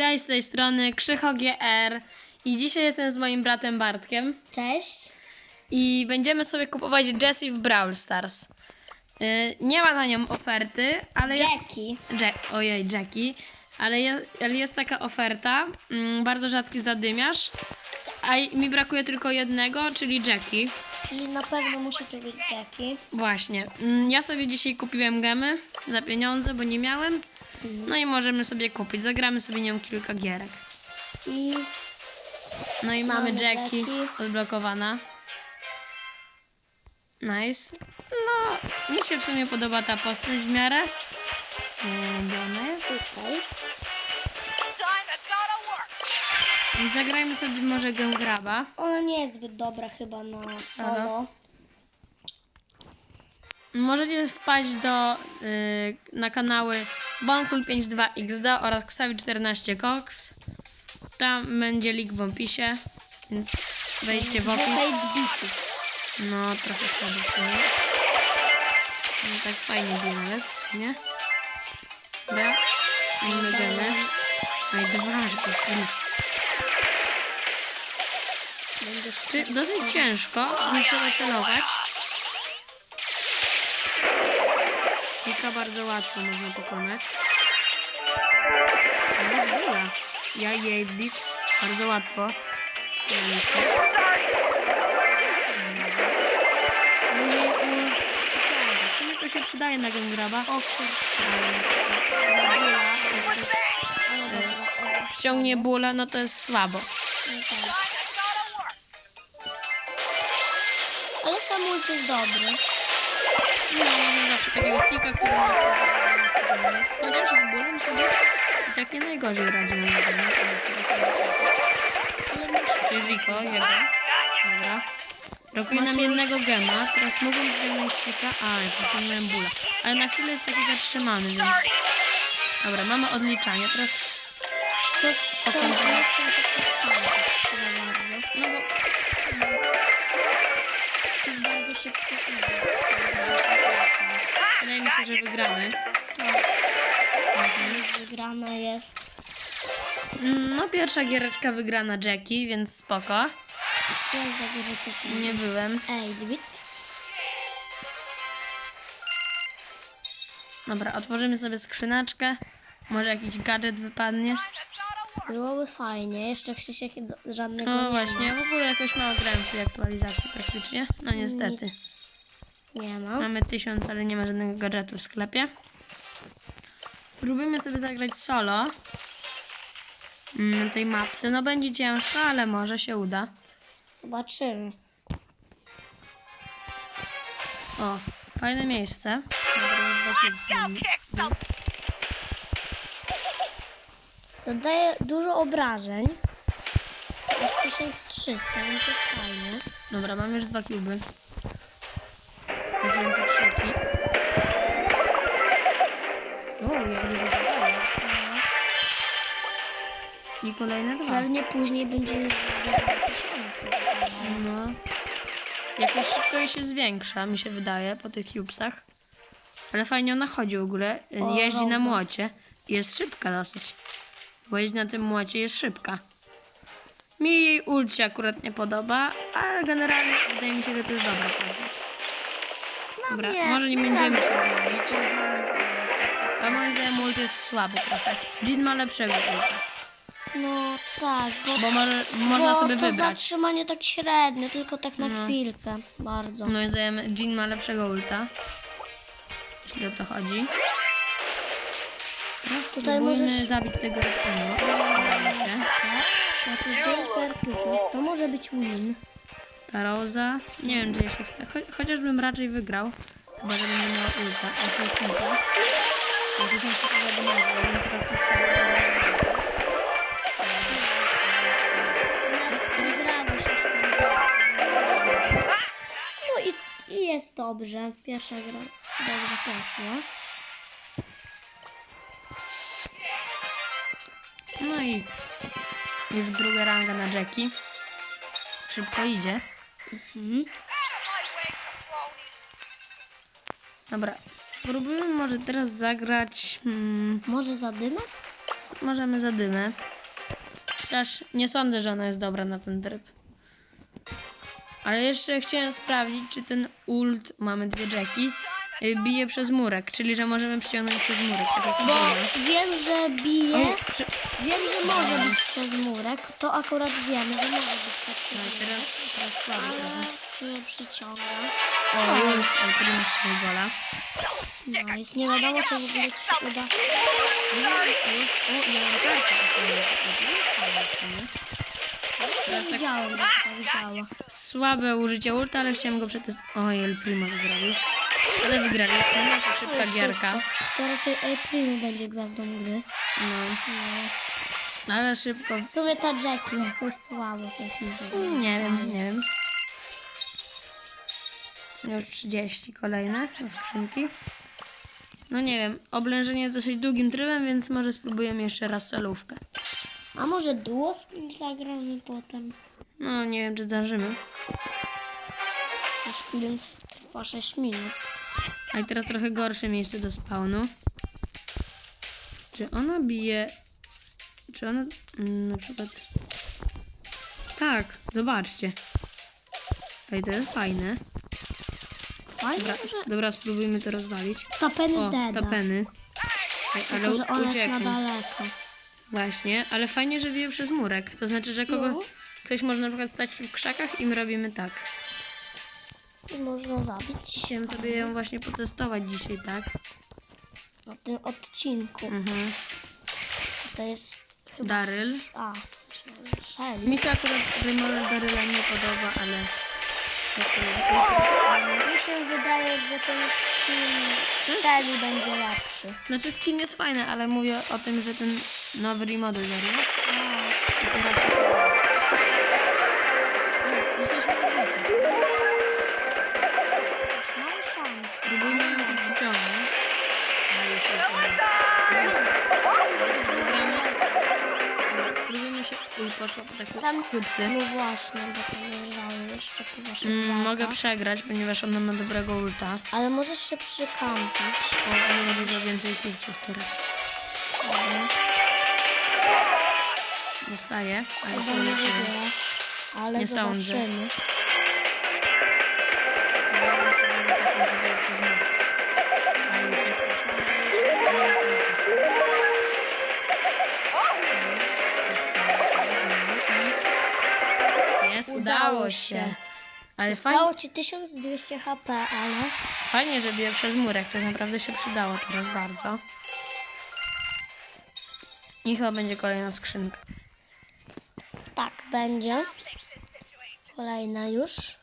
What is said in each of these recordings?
Cześć, z tej strony Krzycho GR i dzisiaj jestem z moim bratem Bartkiem Cześć. i będziemy sobie kupować Jessie w Brawl Stars. Yy, nie ma na nią oferty, ale jest... Jackie. Jack, ojej, Jackie. Ale jest, ale jest taka oferta, mm, bardzo rzadki zadymiarz, a mi brakuje tylko jednego, czyli Jackie. Czyli na pewno musi to być Jackie. Właśnie. Mm, Ja sobie dzisiaj kupiłem gemy za pieniądze, bo nie miałem. No i możemy sobie kupić. Zagramy sobie nią kilka gierek. I No i mamy, Mamy Jackie, Jackie. odblokowana. Nice. No, mi się w sumie podoba ta postać w miarę. Gdzie ona jest? tutaj. Zagrajmy sobie może gę graba. Ona nie jest zbyt dobra chyba na solo. Możecie wpaść do, yy, na kanały Bonkul52XD oraz Ksawi14Cox. Tam będzie link w opisie, więc wejdźcie w opis. No, trochę sumie. No, tak fajnie było nawet, nie? Dobra, mamy gemy. No i dwa, Czy dosyć ciężko, muszę celować. Kilka bardzo łatwo można pokonać. Nawet góra. Ja jej bit bardzo łatwo. No i sumie to się przydaje na Gengraba. O Wciągnie bóle, no to jest słabo. Ale sam ult jest dobry. No, mamy zawsze takiego tika, który pozwala. Chociaż z bólem sobie i tak nie najgorzej radzi na niego. Czy Rico, jego. Dobra. Brakuje nam jednego gema. Teraz mógłbym zdjąć tika. A, ja pociągnąłem bóle. Ale na chwilę jest taki zatrzymany, więc... Dobra, mamy odliczanie. Teraz... Co, Co co, tam? Bardzo szybko idzie. Wydaje mi się, że wygramy. Mhm. Wygrana jest. Mm, No, pierwsza giereczka wygrana Jackie, więc spoko. Jest dobry, że to ty. Nie byłem. Ej. Dobra, otworzymy sobie skrzyneczkę. Może jakiś gadżet wypadnie. Byłoby fajnie. Jeszcze Krzysiek żadnego No nie właśnie, w ogóle jakoś mało grałem w tej aktualizacji praktycznie. No niestety. ma. Nie ma. Mamy tysiąc, ale nie ma żadnego gadżetu w sklepie. Spróbujmy sobie zagrać solo. Mm, tej mapce. No będzie ciężko, ale może się uda. Zobaczymy. O, fajne miejsce. Dobra, Dodaje dużo obrażeń. Jest 1300, więc jest fajne. Dobra, mam już dwa kluby. Weźmiemy po trzeci. O, jak dużo zadaje. I kolejne dwa. Pewnie później będzie za 2000. No. Jakoś szybko jej się zwiększa, mi się wydaje, po tych cubesach. Ale fajnie ona chodzi w ogóle. O, Jeździ na młocie. Jest szybka dosyć. Bo jeździ na tym młocie, jest szybka. Mi jej ult się akurat nie podoba, ale generalnie wydaje mi się, że to jest dobra postać. Dobra, nie, może nie będziemy się wymieniać. A moim zdaniem ult jest słaby trochę. Jin ma lepszego ulta. No tak, bo, Bo może, można bo sobie to wybrać. zatrzymanie tak średnio, tylko tak na No. chwilkę. Bardzo. No i zajemy, Jean ma lepszego ulta. Jeśli o to chodzi. Teraz Tutaj możesz- zabić tego. Znaczy 9 perków, to może być win. Ta Roza. Nie wiem, czy jeszcze chce. Cho chociażbym raczej wygrał. Chyba, że będzie miała ulta. O, to jest ulta. O, tu są tylko wiadomości. Ja bym teraz tu Wygrało się w tym. No i, i jest dobrze. Pierwsza gra dobrze poszła. No i już druga ranga na Jackie. Szybko idzie. Mhm. Dobra, spróbujmy może teraz zagrać. Hmm, Może zadyma? możemy za dymę. Chociaż nie sądzę, że ona jest dobra na ten tryb. Ale jeszcze chciałem sprawdzić, czy ten ult, mamy dwie Jacki, y, bije przez murek, czyli że możemy przyciągnąć przez murek, tak jak Bo wiem, że bije. Oj. Wiem, że może być przez murek. To akurat wiemy, że może być przez No, murek. teraz, teraz trochę. Ale czy nie przyciąga? O, już, ale podniósł sobie gola. No jest nie wiadomo, czy w ogóle ci się uda. O, ja mam pracę. Nie widziałem, że to tak działa. Słabe użycie ulta, ale chciałem go przetestować. Oj, El Primo to zrobił. Ale wygraliśmy, no to szybka gierka. szybko. To raczej El Primo będzie gwiazdą gry. No, ale szybko. W sumie ta Jackie jakoś słabo coś mi się Nie wiem, nie wiem. Już 30 kolejne na skrzynki. No nie wiem, oblężenie jest dosyć długim trybem, więc może spróbujemy jeszcze raz salówkę. A może duo zagramy potem? No nie wiem, czy zdążymy. Nasz film trwa 6 minut. A i teraz trochę gorsze miejsce do spawnu. Czy ona bije... Czy ona... mm, Na przykład... Tak, zobaczcie. Ej, to jest fajne. Fajnie, Dobra, że dobra spróbujmy to rozwalić. tapeny O, deda. tapeny. Ej, ale Tylko, że na daleko. Właśnie, ale fajnie, że bije przez murek. To znaczy, że kogo... Ktoś może na przykład stać w krzakach i my robimy tak. I można zabić. Chciałem sobie ją właśnie potestować dzisiaj, tak? Na tym odcinku. Mhm. To jest chyba... Daryl. A, Shelly. Mi się akurat Rymol Daryla nie podoba, ale... Mi się wydaje, że ten skin Shelly będzie lepszy. Znaczy skin jest fajny, ale mówię o tym, że ten nowy remodel Daryla. A, I teraz... Spróbujmy się... Uj, poszła po takie Tam, kupsy. no właśnie, bo to leżały jeszcze tu wasze Mm, mogę przegrać, ponieważ ona ma dobrego ulta. Ale możesz się przykampić. O, ale ma dużo więcej kupców teraz. Dostaję, a ja Chyba się nie nie. Ale Nie sądzę. zobaczymy. Udało się. Ale fajnie, ci 1200 HP, ale fajnie, że bije przez murek. To naprawdę się przydało teraz bardzo. I chyba będzie kolejna skrzynka. tak będzie. Kolejna już.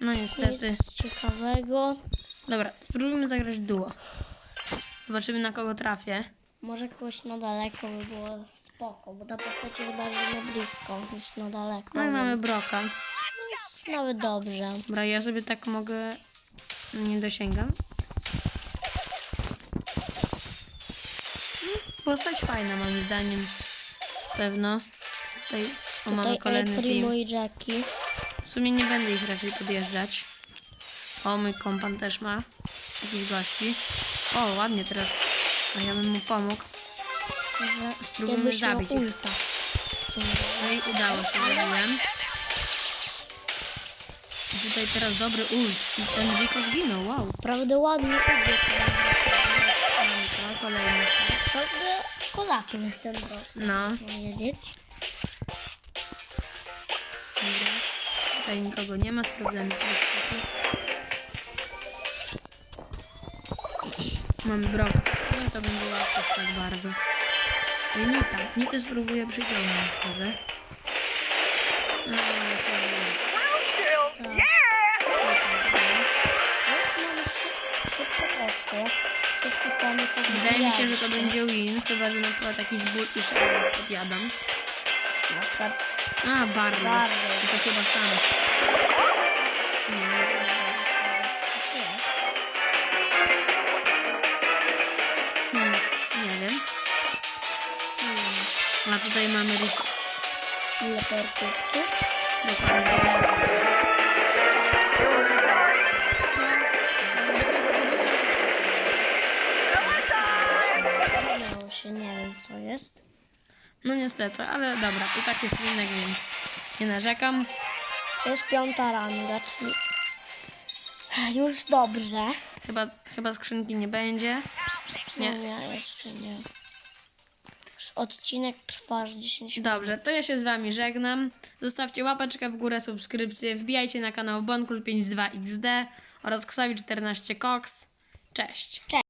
No niestety. Nic ciekawego. Dobra, spróbujmy zagrać duo. Zobaczymy na kogo trafię. Może kogoś na daleko by było spoko, bo ta postać jest bardziej na blisko niż na daleko. No i mamy więc Broka. jest nawet dobrze. Dobra, ja sobie tak mogę... Nie dosięgam. No, Postać fajna moim zdaniem. Pewno. Tutaj o, mamy Tutaj kolejny El Primo team. i Jackie. W sumie nie będę ich raczej podjeżdżać. O, mój kompan też ma jakiś gości. O, ładnie teraz. A ja bym mu pomógł. Że Spróbujmy jakbyś zabić ich. ulta. w sumie. No i udało się, zabiłem. I tutaj teraz dobry ult. I ten Wiko zginął, wow. Prawdę ładnie ubiegł. Kolejny. Prawdę kozakiem jest ten bro, No, powiedzieć. dobra. Tutaj nikogo nie ma, sprawdzamy te Mamy brok. No to będzie łatwo tak bardzo. Nita. Nitę spróbuję przyciągnąć może. No. Wszystko panie Wydaje mi się, że to będzie win, chyba że na przykład jakiś but już podjadam. Na przykład A, bardzo. Bardzo. To chyba sam. Nie, A tutaj mamy. Ile? Dokładnie. Się nie wiem co jest. No niestety, ale dobra, i tak jest winek, więc nie narzekam. Jest piąta ranga, czyli już dobrze. Chyba, chyba skrzynki nie będzie. Nie, Nie. nie, jeszcze nie. Odcinek trwa aż 10 minut. Dobrze, to ja się z wami żegnam. Zostawcie łapeczkę w górę, subskrypcję, wbijajcie na kanał Bonkul52XD oraz Ksawi14Cox. Cześć! Cześć!